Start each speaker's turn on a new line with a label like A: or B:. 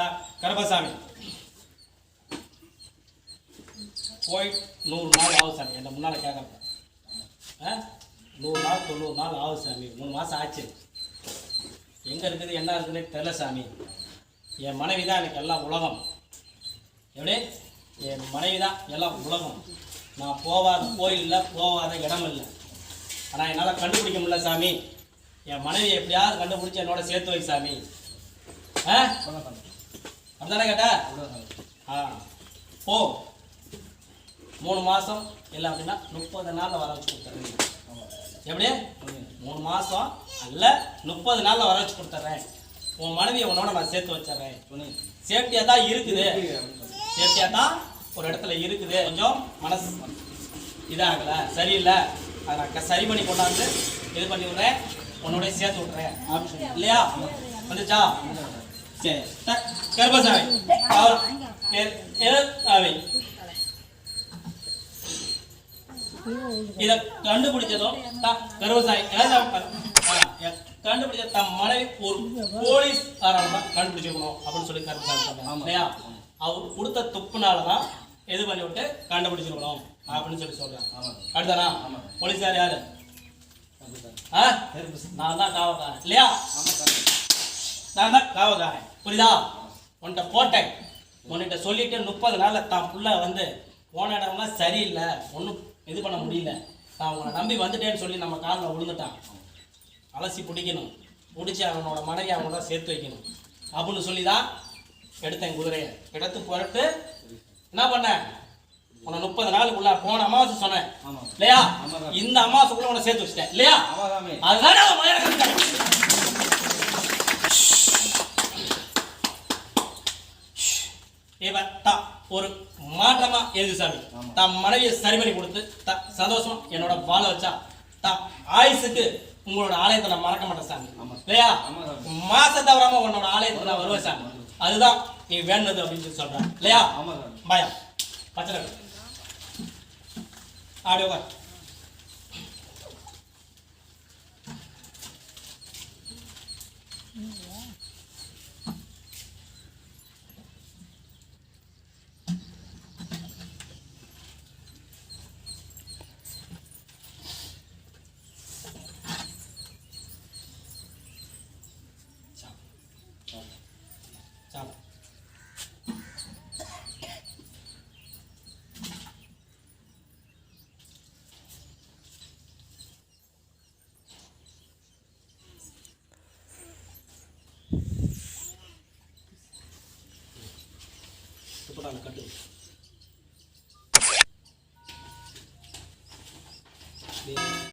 A: தா கருப்பசாமி. போய் நூறு நாள் ஆகும் சாமி என்ன முன்னால் கேட்கறேன் ஆ? நூறு நாள் தொண்ணூறு நாள் ஆகும் சாமி மூணு மாதம் ஆச்சு. எங்கே இருக்குது என்ன இருக்குதுன்னு தெரில சாமி. என் மனைவி தான் எனக்கு எல்லாம் உலகம். எப்படி? என் மனைவி தான் எல்லாம் உலகம். நான் போகாத கோயில் இல்லை போகாத இடம் இல்லை. ஆனால் என்னால் கண்டுபிடிக்க முடியல சாமி. என் மனைவி எப்படியாவது கண்டுபிடிச்சி என்னோட சேர்த்து வை சாமி. ஆ? அப்படிதானே கேட்ட? ஆ. போ. மூணு மாதம் இல்லை அப்படின்னா முப்பது நாளில் வர வச்சு கொடுத்துட்றேன் எப்படி? மூணு மாதம் அல்ல முப்பது நாளில் வர வச்சு கொடுத்துட்றேன் உன் மனைவியை உன்னோட நான் சேர்த்து வச்சிடுறேன். சேஃப்டியாக தான் இருக்குது. சேஃப்டியாக தான் ஒரு இடத்துல இருக்குது. கொஞ்சம் மனசு இதாகலை. சரியில்லை. அதை நான் க- சரி பண்ணி கொண்டாந்து இது பண்ணி விட்றேன். உன்னோடய சேர்த்து விட்றேன் இல்லையா? வந்துச்சா? எது? அவை இத கண்டுபிடிச்சதும் எ- கண்டுபிடிச்ச தம் மனைவி ஒரு போலீஸ் தான் கண்டுபிடிச்சிருக்கணும் அப்படின்னு சொல்லி சொல்றாங்க இல்லையா? அவர் கொடுத்த துப்புனால தான் இது பண்ணி விட்டு கண்டுபிடிச்சிருக்கணும் அப்படின்னு சொல்லி சொல்றாங்க அடுத்தானா போலீஸார் யாரு? நான் தான் காவல்காரன். இல்லையா? நான் தான் காவல்காரன். புரியுதா? உன்கிட்ட போட்டேன். உன்கிட்ட சொல்லிட்டு முப்பது நாள்ல தான் புள்ள வந்து போன இடம்லாம் சரியில்லை. ஒன்றும் இது பண்ண முடியல. நான் உன்னை நம்பி வந்துட்டேன்னு சொல்லி நம்ம காலில் விழுந்துட்டான் அலசி பிடிக்கணும். பிடிச்சி அவனோட மனைவி அவனோட சேர்த்து வைக்கணும். அப்படின்னு சொல்லி தான் எடுத்தேன் குதிரையை. எடுத்து போட்டு என்ன பண்ணேன் உன்னை முப்பது நாளுக்குள்ள போன அமாவாசை சொன்னேன். இல்லையா? இந்த அமாவாசைக்குள்ள உன்னை சேர்த்து வச்சிட்டேன். இல்லையா? அதுதானே ஒரு மாற்றமா எழுது சாமி. தம் மனைவியை சரி பண்ணி கொடுத்து த சந்தோஷமா என்னோட வாழ வச்சா தா ஆயுசுக்கு உங்களோட ஆலயத்தை நான் மறக்க மாட்டேன் சாமி. இல்லையா? மாசம் தவறாம உன்னோட ஆலயத்தை நான் வருவேன் சாமி. அதுதான் நீ வேண்டது அப்படின்னு சொல்லி சொல்றேன் இல்லையா? பயம். பச்சை ஆடி உட்கார் சாப்பிடு துப்பட்டால கட்டு